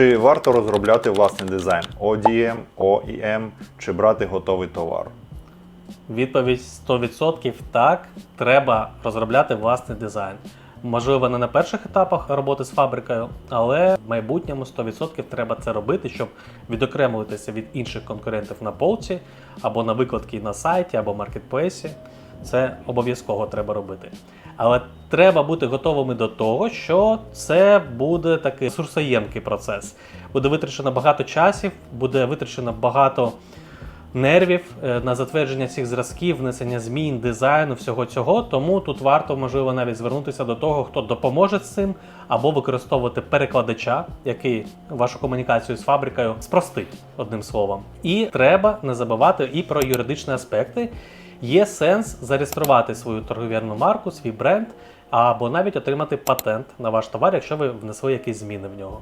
Чи варто розробляти власний дизайн ODM, OEM чи брати готовий товар? Відповідь 100% так, треба розробляти власний дизайн. Можливо, не на перших етапах роботи з фабрикою, але в майбутньому 100% треба це робити, щоб відокремитися від інших конкурентів на полці або на викладці на сайті, або маркетплейсі. Це обов'язково треба робити. Але треба бути готовими до того, що це буде такий ресурсоємкий процес. Буде витрачено багато часів, буде витрачено багато нервів е, на затвердження цих зразків, внесення змін, дизайну, всього цього. Тому тут варто, можливо, навіть звернутися до того, хто допоможе з цим, або використовувати перекладача, який вашу комунікацію з фабрикою спростить одним словом. І треба не забувати і про юридичні аспекти. Є сенс зареєструвати свою торговельну марку, свій бренд, або навіть отримати патент на ваш товар, якщо ви внесли якісь зміни в нього.